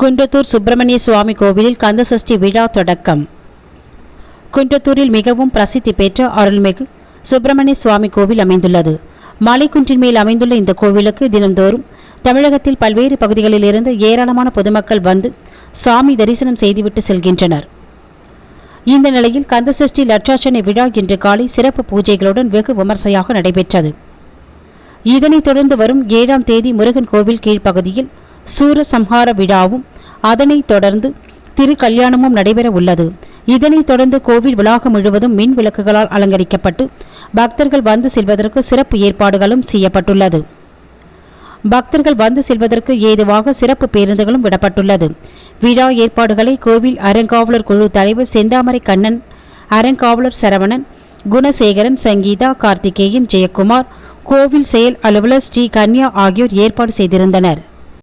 குன்றத்தூர் சுப்பிரமணிய சுவாமி கோவிலில் கந்தசஷ்டி விழா தொடக்கம். குன்றத்தூரில் மிகவும் பிரசித்தி பெற்ற அருள்மிகு சுப்பிரமணிய சுவாமி கோவில் அமைந்துள்ளது. மலைக்குன்றின் மேல் அமைந்துள்ள இந்த கோவிலுக்கு தினந்தோறும் தமிழகத்தில் பல்வேறு பகுதிகளிலிருந்து ஏராளமான பொதுமக்கள் வந்து சாமி தரிசனம் செய்துவிட்டு செல்கின்றனர். இந்த நிலையில் கந்தசஷ்டி லட்சார்ச்சனை விழா இன்று காலை சிறப்பு பூஜைகளுடன் வெகு விமர்சையாக நடைபெற்றது. இதனைத் தொடர்ந்து வரும் ஏழாம் தேதி முருகன் கோவில் கீழ்ப்பகுதியில் சூரசம்ஹார விழாவும் அதனைத் தொடர்ந்து திரு கல்யாணமும் நடைபெற உள்ளது இதனைத் தொடர்ந்து கோவில் வளாகம் முழுவதும் மின் விளக்குகளால் அலங்கரிக்கப்பட்டு பக்தர்கள் வந்து செல்வதற்கு சிறப்பு ஏற்பாடுகளும் செய்யப்பட்டுள்ளது. பக்தர்கள் வந்து செல்வதற்கு ஏதுவாக சிறப்பு பேருந்துகளும் விடப்பட்டுள்ளது. விழா ஏற்பாடுகளை கோவில் அறங்காவலர் குழு தலைவர் செந்தாமரை கண்ணன் அறங்காவலர் சரவணன் குணசேகரன் சங்கீதா கார்த்திகேயன் ஜெயக்குமார் கோவில் செயல் அலுவலர் ஸ்ரீ கன்யா ஆகியோர் ஏற்பாடு செய்திருந்தனர்.